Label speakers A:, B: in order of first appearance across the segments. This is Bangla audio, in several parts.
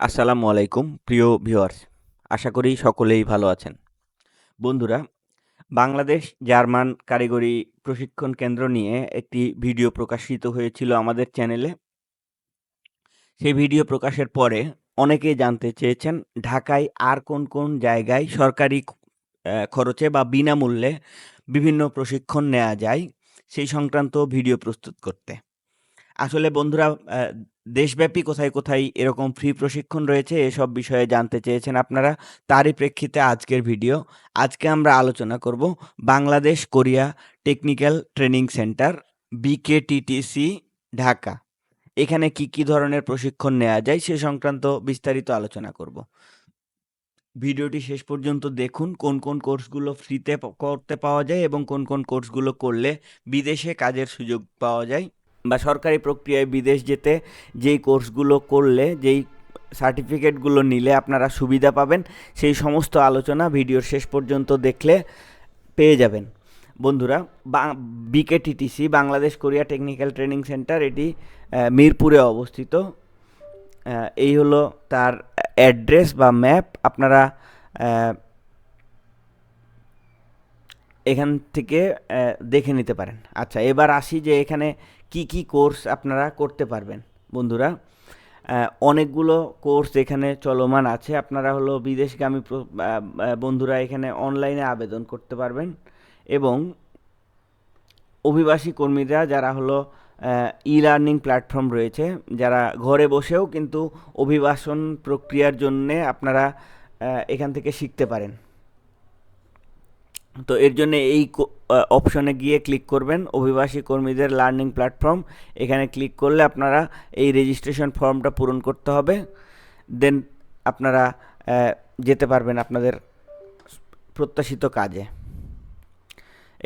A: আসসালামু আলাইকুম, প্রিয় ভিউয়ার্স। আশা করি সকলেই ভালো আছেন। বন্ধুরা, বাংলাদেশ জার্মান কারিগরি প্রশিক্ষণ কেন্দ্র নিয়ে একটি ভিডিও প্রকাশিত হয়েছিল আমাদের চ্যানেলে। সেই ভিডিও প্রকাশের পরে অনেকেই জানতে চেয়েছেন, ঢাকায় আর কোন কোন জায়গায় সরকারি খরচে বা বিনামূল্যে বিভিন্ন প্রশিক্ষণ নেওয়া যায় সেই সংক্রান্ত ভিডিও প্রস্তুত করতে। আসলে বন্ধুরা দেশব্যাপী কোথায় কোথায় এরকম ফ্রি প্রশিক্ষণ রয়েছে, এসব বিষয়ে জানতে চেয়েছেন আপনারা, তারই প্রেক্ষিতে আজকের ভিডিও আজকে আমরা আলোচনা করব Bangladesh Korea technical training center BKTTC Dhaka. এখানে কি কি ধরনের প্রশিক্ষণ নেওয়া যায় সে সংক্রান্ত বিস্তারিত আলোচনা করব। ভিডিওটি শেষ পর্যন্ত দেখুন, কোন কোন কোর্সগুলো ফ্রিতে করতে পাওয়া যায় এবং কোন কোন কোর্সগুলো করলে বিদেশে কাজের সুযোগ পাওয়া যায়। বা সরকারি প্রক্রিয়ায় বিদেশ যেতে যেই কোর্সগুলো করলে, যেই সার্টিফিকেটগুলো নিলে আপনারা সুবিধা পাবেন, সেই সমস্ত আলোচনা ভিডিওর শেষ পর্যন্ত দেখলে পেয়ে যাবেন। বন্ধুরা BKTTC, Bangladesh Korea technical training center, এটি মিরপুরে অবস্থিত। এই হলো তার অ্যাড্রেস বা ম্যাপ। আপনারা এখান থেকে দেখে নিতে পারেন। আচ্ছা এবার আসি যে এখানে কি কি কোর্স আপনারা করতে পারবেন? বন্ধুরা অনেকগুলো কোর্স এখানে চলমান আছে। আপনারা হলো বিদেশগামী বন্ধুরা এখানে অনলাইনে আবেদন করতে পারবেন এবং অভিবাসী কর্মীরা যারা হলো ই লার্নিং প্ল্যাটফর্ম রয়েছে, যারা ঘরে বসেও কিন্তু অভিবাসন প্রক্রিয়ার জন্যে আপনারা এখান থেকে শিখতে পারেন। তো এর জন্য এই অপশনে গিয়ে ক্লিক করবেন অভিবাসী কর্মীদের লার্নিং প্ল্যাটফর্ম এখানে ক্লিক করলে আপনারা এই রেজিস্ট্রেশন ফর্মটা পূরণ করতে হবে। দেন আপনারা যেতে পারবেন আপনাদের প্রত্যাশিত কাজে।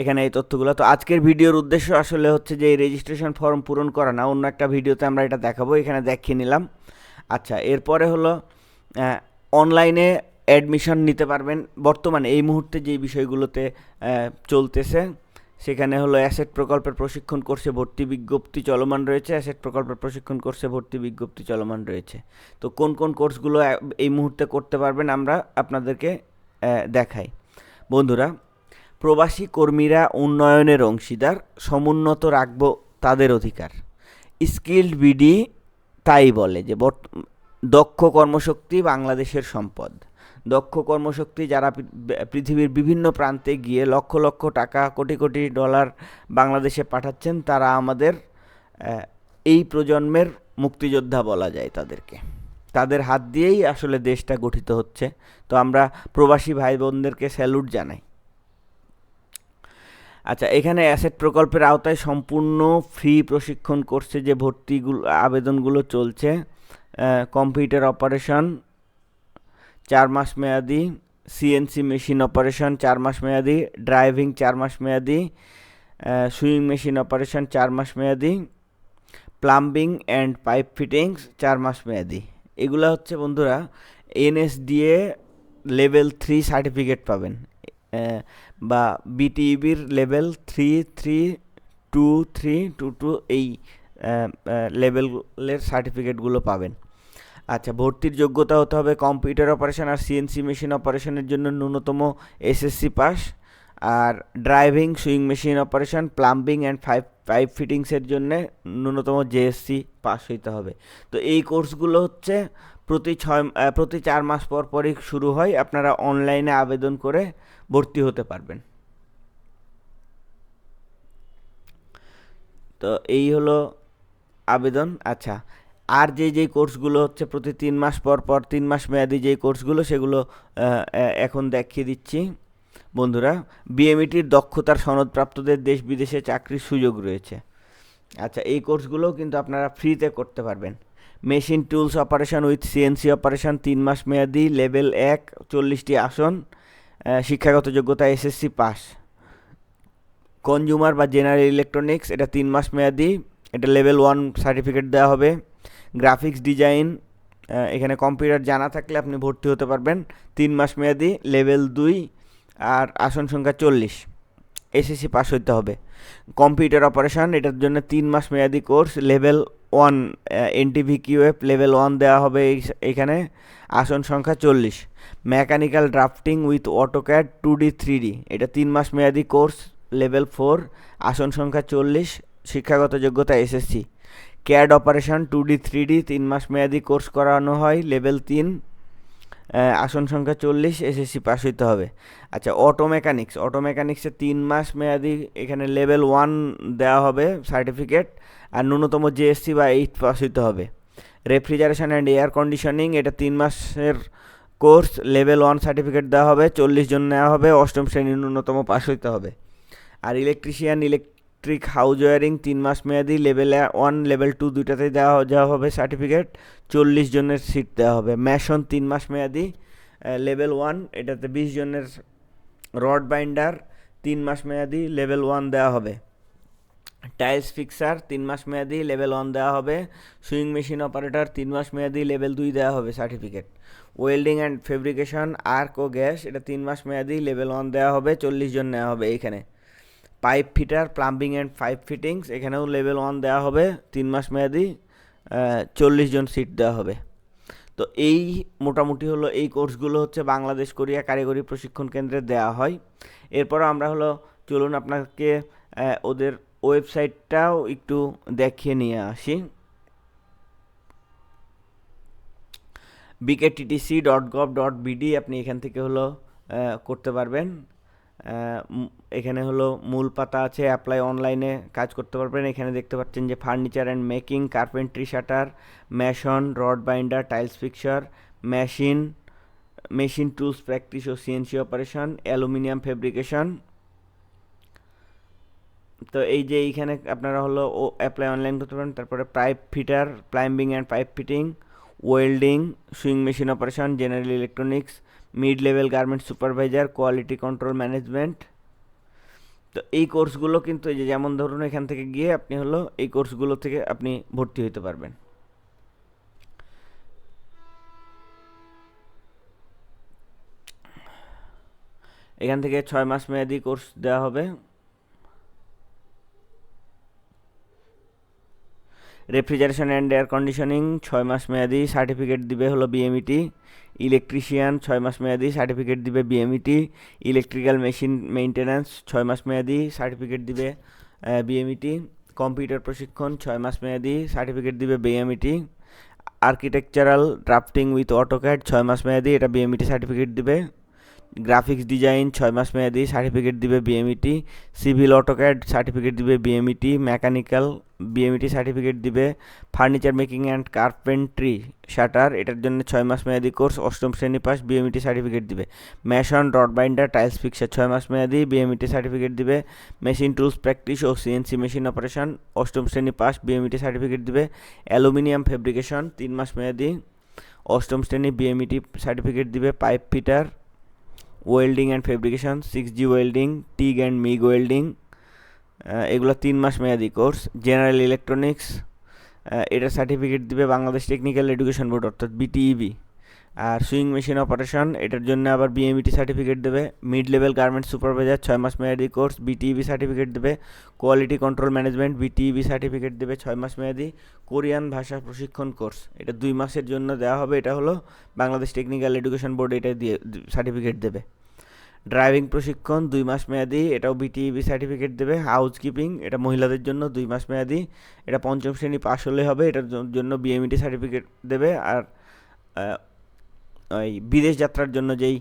A: এখানে এই তথ্যগুলো। তো আজকের ভিডিওর উদ্দেশ্য আসলে হচ্ছে যে এই রেজিস্ট্রেশন ফর্ম পূরণ করা না, অন্য একটা ভিডিওতে আমরা এটা দেখাবো। এখানে দেখিয়ে নিলাম। আচ্ছা এরপরে হলো অনলাইনে অ্যাডমিশন নিতে পারবেন। বর্তমানে এই মুহূর্তে যে বিষয়গুলোতে চলতেছে, সেখানে হলো অ্যাসেট প্রকল্পের প্রশিক্ষণ কোর্সে ভর্তি বিজ্ঞপ্তি চলমান রয়েছে অ্যাসেট প্রকল্পের প্রশিক্ষণ কোর্সে ভর্তি বিজ্ঞপ্তি চলমান রয়েছে। তো কোন কোন কোর্সগুলো এই মুহূর্তে করতে পারবেন আমরা আপনাদেরকে দেখাই। বন্ধুরা, প্রবাসী কর্মীরা উন্নয়নের অংশীদার, সমুন্নত রাখব তাদের অধিকার। স্কিল্ড বিডি তাই বলে যে দক্ষ কর্মশক্তি বাংলাদেশের সম্পদ। দক্ষ কর্মশক্তি যারা পৃথিবীর বিভিন্ন প্রান্তে গিয়ে লক্ষ লক্ষ টাকা, কোটি কোটি ডলার বাংলাদেশে পাঠাচ্ছেন, তারা আমাদের এই প্রজন্মের মুক্তিযোদ্ধা বলা যায় তাদেরকে। তাদের হাত দিয়েই আসলে দেশটা গঠিত হচ্ছে। তো আমরা প্রবাসী ভাই বোনদেরকে স্যালুট জানাই। আচ্ছা এখানে অ্যাসেট প্রকল্পের আওতায় সম্পূর্ণ ফ্রি প্রশিক্ষণ কোর্সে যে ভর্তিগুলো, আবেদনগুলো চলছে। কম্পিউটার অপারেশন চার মাস মেয়াদি সিএনসি মেশিন অপারেশন চার মাস মেয়াদি ড্রাইভিং চার মাস মেয়াদি সুইং মেশিন অপারেশন চার মাস মেয়াদি প্লাম্বিং অ্যান্ড পাইপ ফিটিংস চার মাস মেয়াদি। এগুলো হচ্ছে বন্ধুরা এনএসডিএ লেভেল থ্রি সার্টিফিকেট পাবেন। বা বিটিইবির level three three two three two two এই লেভেলের সার্টিফিকেটগুলো পাবেন। আচ্ছা ভর্তির যোগ্যতা হতে হবে কম্পিউটার অপারেশন আর সিএনসি মেশিন অপারেশনের জন্য ন্যূনতম SSC pass. R driving, sewing machine operation, plumbing and five, pipe ফিটিংসের জন্যে ন্যূনতম জেএসসি পাস হইতে হবে। তো এই কোর্সগুলো হচ্ছে প্রতি ছয় প্রতি চার মাস পর পরই শুরু হয়। আপনারা অনলাইনে আবেদন করে ভর্তি হতে পারবেন। তো এই হলো আবেদন। আচ্ছা আর যে যে কোর্সগুলো হচ্ছে প্রতি তিন মাস পর পর, তিন মাস মেয়াদি যে কোর্সগুলো সেগুলো এখন দেখিয়ে দিচ্ছি। বন্ধুরা বিএমইটির দক্ষতার সনদপ্রাপ্তদের দেশ বিদেশে চাকরির সুযোগ রয়েছে। আচ্ছা এই কোর্সগুলোও কিন্তু আপনারা ফ্রিতে করতে পারবেন। Machine tools operation with CNC operation তিন মাস মেয়াদি লেভেল এক, চল্লিশটি আসন শিক্ষাগত যোগ্যতা এসএসসি পাস। কনজিউমার বা জেনারেল ইলেকট্রনিক্স এটা তিন মাস মেয়াদি, এটা লেভেল ওয়ান সার্টিফিকেট দেওয়া হবে। গ্রাফিক্স ডিজাইন এখানে কম্পিউটার জানা থাকলে আপনি ভর্তি হতে পারবেন। তিন মাস মেয়াদি, লেভেল দুই, আর আসন সংখ্যা চল্লিশ। এসএসসি পাস হইতে হবে। কম্পিউটার অপারেশন, এটার জন্য তিন মাস মেয়াদি course, level one NTV QF level one দেওয়া হবে এইখানে আসন সংখ্যা চল্লিশ। Mechanical drafting with AutoCAD two D, three D, এটা তিন মাস মেয়াদি কোর্স, লেভেল ফোর, আসন সংখ্যা চল্লিশ, শিক্ষাগত যোগ্যতা SSC. CAD operation two D three D তিন মাস মেয়াদি কোর্স করানো হয় লেভেল তিন আসন সংখ্যা চল্লিশ এসএসসি পাস হইতে হবে। আচ্ছা অটো মেকানিক্স অটো মেকানিক্সে তিন মাস মেয়াদি এখানে লেভেল ওয়ান দেওয়া হবে সার্টিফিকেট আর ন্যূনতম জিএসসি বা এইট পাস হইতে হবে। রেফ্রিজারেশন অ্যান্ড এয়ার কন্ডিশনিং এটা তিন মাসের কোর্স লেভেল ওয়ান সার্টিফিকেট দেওয়া হবে, চল্লিশ জন নেওয়া হবে, অষ্টম শ্রেণির ন্যূনতম পাস হইতে হবে। আর ইলেকট্রিশিয়ান ইলেকট্রিক হাউজ ওয়ারিং তিন মাস মেয়াদি লেভেল ওয়ান লেভেল টু দুইটাতে দেওয়া দেওয়া হবে সার্টিফিকেট চল্লিশ জনের সিট দেওয়া হবে। ম্যাশন তিন মাস মেয়াদি লেভেল ওয়ান এটাতে বিশ জনের রড বাইন্ডার তিন মাস মেয়াদি লেভেল ওয়ান দেওয়া হবে। টাইলস ফিক্সার তিন মাস মেয়াদি লেভেল ওয়ান দেওয়া হবে। সুইং মেশিন অপারেটর তিন মাস মেয়াদি লেভেল দুই দেওয়া হবে certificate welding and fabrication arc O gas, এটা তিন মাস মেয়াদি লেভেল ওয়ান দেওয়া হবে, চল্লিশ জন নেওয়া হবে এইখানে। Pipe fitter, plumbing and pipe fittings, এখানেও লেভেল ওয়ান দেওয়া হবে, তিন মাস মেয়াদি চল্লিশ জন সিট দেওয়া হবে। তো এই মোটামুটি হলো এই কোর্সগুলো হচ্ছে বাংলাদেশ, কোরিয়া কারিগরি প্রশিক্ষণ কেন্দ্রে দেওয়া হয়। এরপর আমরা হলো, চলুন আপনাকে ওদের ওয়েবসাইটটাও একটু দেখিয়ে নিয়ে আসি। BKTTC dot gov dot BD আপনি এখান থেকে হলো করতে পারবেন। এখানে হলো মূল পাতা আছে অ্যাপ্লাই অনলাইনে কাজ করতে পারবেন। এখানে দেখতে পাচ্ছেন যে furniture and making carpentry shutter mason rod binder tiles fixer machine machine tools practice O CNC operation aluminium fabrication তো এই যে এইখানে আপনারা হলো ও অ্যাপ্লাই অনলাইন করতে পারেন তারপরে pipe fitter plumbing and pipe fitting welding sewing machine operation general electronics mid level garment supervisor quality control management তো এই কোর্সগুলো কিন্তু এই যে যেমন ধরুন এখান থেকে গিয়ে আপনি হলো এই কোর্সগুলো থেকে আপনি ভর্তি হতে পারবেন। এখান থেকে ছয় মাস মেয়াদি কোর্স দেওয়া হবে। রেফ্রিজারেশন অ্যান্ড এয়ার কন্ডিশনিং, ছয় মাস মেয়াদি সার্টিফিকেট দিবে হলো বিএমইটি ইলেকট্রিশিয়ান, ছয় মাস মেয়াদি সার্টিফিকেট দিবে বিএমইটি ইলেকট্রিক্যাল মেশিন মেইনটেন্যান্স, ছয় মাস মেয়াদি সার্টিফিকেট দিবে বিএমইটি কম্পিউটার প্রশিক্ষণ, ছয় মাস মেয়াদি সার্টিফিকেট দিবে BMET architectural drafting with AutoCAD, ছয় মাস মেয়াদি এটা বিএমইটি সার্টিফিকেট দিবে। গ্রাফিক্স ডিজাইন ছয় মাস মেয়াদি সার্টিফিকেট দিবে বিএমইটি সিভিল অটোক্যাড সার্টিফিকেট দিবে বিএমইটি মেকানিক্যাল বিএমইটি সার্টিফিকেট দিবে furniture making and carpentry shutter এটার জন্য ছয় মাস মেয়াদি কোর্স অষ্টম শ্রেণি পাস বিএমইটি সার্টিফিকেট দিবে। Mason rod binder tiles fixer ছয় মাস মেয়াদি বিএমইটি সার্টিফিকেট দিবে। মেশিন টুলস প্র্যাকটিস ও সিএনসি মেশিন অপারেশন অষ্টম শ্রেণি পাস বিএমইটি সার্টিফিকেট দিবে। অ্যালুমিনিয়াম ফেব্রিকেশন তিন মাস মেয়াদি, অষ্টম শ্রেণি বিএমইটি সার্টিফিকেট দিবে। Pipe fitter welding and fabrication six G welding TIG and MIG welding এগুলো তিন মাস মেয়াদি কোর্স জেনারেল ইলেকট্রনিক্স এটার সার্টিফিকেট দিবে বাংলাদেশ টেকনিক্যাল এডুকেশন বোর্ড অর্থাৎ বিটিইবি আর সুইং মেশিন অপারেশন, এটার জন্য আবার বিএমইটি সার্টিফিকেট দেবে। মিড লেভেল গার্মেন্ট সুপারভাইজার ছয় মাস মেয়াদি কোর্স বিটিইবি সার্টিফিকেট দেবে। Quality control management BTEB certificate দেবে, ছয় মাস মেয়াদি। কোরিয়ান ভাষা প্রশিক্ষণ কোর্স এটা দুই মাসের জন্য দেওয়া হবে। এটা হলো বাংলাদেশ টেকনিক্যাল এডুকেশন বোর্ড এটা দিয়ে সার্টিফিকেট দেবে। ড্রাইভিং প্রশিক্ষণ, দুই মাস মেয়াদি, এটাও বিটিইবি সার্টিফিকেট দেবে। হাউস কিপিং এটা মহিলাদের জন্য দুই মাস মেয়াদি। এটা পঞ্চম শ্রেণি পাশ হলে হবে, এটার জন্য বিএমইটি সার্টিফিকেট দেবে। আর ওই বিদেশ যাত্রার জন্য যেই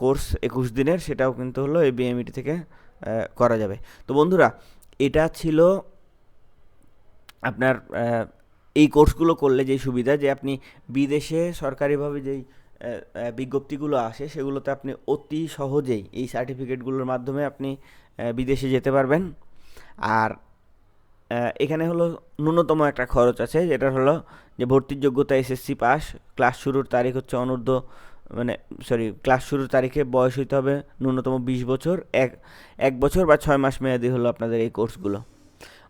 A: কোর্স একুশ দিনের সেটাও কিন্তু হলো এই বিএমইটি থেকে করা যাবে। তো বন্ধুরা, এটা ছিল আপনার এই কোর্সগুলো করলে যেই সুবিধা যে আপনি বিদেশে সরকারিভাবে যেই বিজ্ঞপ্তিগুলো আসে সেগুলোতে আপনি অতি সহজেই এই সার্টিফিকেটগুলোর মাধ্যমে আপনি বিদেশে যেতে পারবেন। আর এখানে হলো ন্যূনতম একটা খরচ আছে, যেটা হলো যে ভর্তির যোগ্যতা এসএসসি পাস, ক্লাস শুরুর তারিখ হচ্ছে অনূর্ধ্ব মানে সরি ক্লাস শুরুর তারিখে বয়স হইতে হবে ন্যূনতম বিশ বছর, এক এক বছর বা ছয় মাস মেয়াদি হলো আপনাদের এই কোর্সগুলো।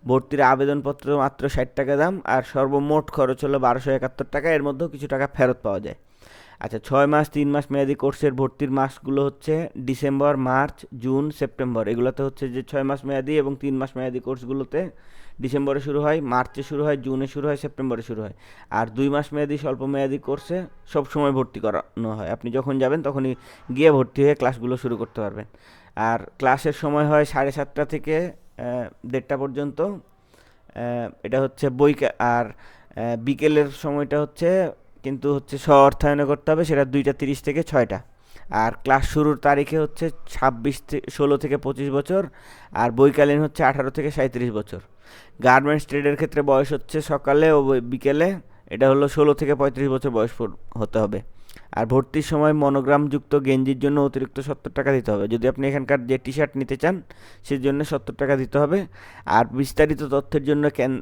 A: ভর্তির আবেদনপত্র মাত্র ষাট টাকা দাম, আর সর্বমোট খরচ হলো বারোশো একাত্তর টাকা, এর মধ্যেও কিছু টাকা ফেরত পাওয়া যায়। আচ্ছা ছয় মাস, তিন মাস মেয়াদি কোর্সের ভর্তির মাসগুলো হচ্ছে ডিসেম্বর, মার্চ, জুন, সেপ্টেম্বর। এগুলোতে হচ্ছে যে ছয় মাস মেয়াদি এবং তিন মাস মেয়াদি কোর্সগুলোতে ডিসেম্বরে শুরু হয়, মার্চে শুরু হয়, জুনে শুরু হয়, সেপ্টেম্বরে শুরু হয়। আর দুই মাস মেয়াদি স্বল্প মেয়াদি কোর্সে সব সময় ভর্তি করানো হয়। আপনি যখন যাবেন তখনই গিয়ে ভর্তি হয়ে ক্লাসগুলো শুরু করতে পারবেন। আর ক্লাসের সময় হয় সাড়ে সাতটা থেকে দেড়টা পর্যন্ত। এটা হচ্ছে বই আর বিকেলের সময়টা হচ্ছে কিন্তু হচ্ছে স্ব অর্থায়নে করতে হবে, সেটা দুইটা তিরিশ থেকে ছয়টা। আর ক্লাস শুরুর তারিখে হচ্ছে ছাব্বিশ ষোলো থেকে পঁচিশ বছর, আর বইকালীন হচ্ছে আঠারো থেকে সাঁত্রিশ বছর। গার্মেন্টস ট্রেডের ক্ষেত্রে বয়স হচ্ছে সকালে ও বিকেলে, এটা হলো ষোলো থেকে পঁয়ত্রিশ বছর বয়স হতে হবে। আর ভর্তির সময় মনোগ্রামযুক্ত গেঞ্জির জন্য অতিরিক্ত সত্তর টাকা দিতে হবে। যদি আপনি এখানকার যে টি শার্ট নিতে চান সেই জন্য সত্তর টাকা দিতে হবে। আর বিস্তারিত তথ্যের জন্য কেন-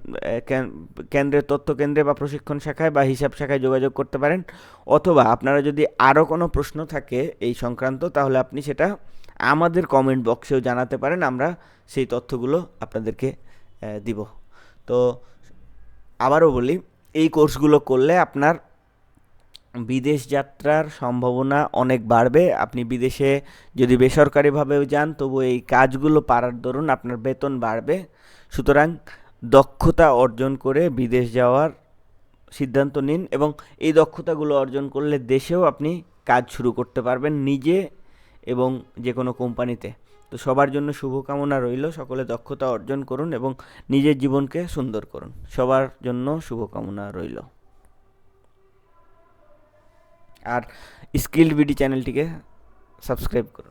A: কেন্দ্রের তথ্য কেন্দ্রে বা প্রশিক্ষণ শাখায় বা হিসাব শাখায় যোগাযোগ করতে পারেন। অথবা আপনারা যদি আরও কোনো প্রশ্ন থাকে এই সংক্রান্ত, তাহলে আপনি সেটা আমাদের কমেন্ট বক্সেও জানাতে পারেন। আমরা সেই তথ্যগুলো আপনাদেরকে দিব। তো আবারও বলি, এই কোর্সগুলো করলে আপনার বিদেশ যাত্রার সম্ভাবনা অনেক বাড়বে। আপনি বিদেশে যদি বেসরকারিভাবেও যান, তবু এই কাজগুলো পারার দরুন আপনার বেতন বাড়বে। সুতরাং দক্ষতা অর্জন করে বিদেশ যাওয়ার সিদ্ধান্ত নিন এবং এই দক্ষতাগুলো অর্জন করলে দেশেও আপনি কাজ শুরু করতে পারবেন নিজে এবং যে কোনো কোম্পানিতে। তো সবার জন্য শুভকামনা রইল। সকলে দক্ষতা অর্জন করুন এবং নিজের জীবনকে সুন্দর করুন। সবার জন্য শুভকামনা রইল। আর স্কিল বিডি চ্যানেলটিকে সাবস্ক্রাইব করুন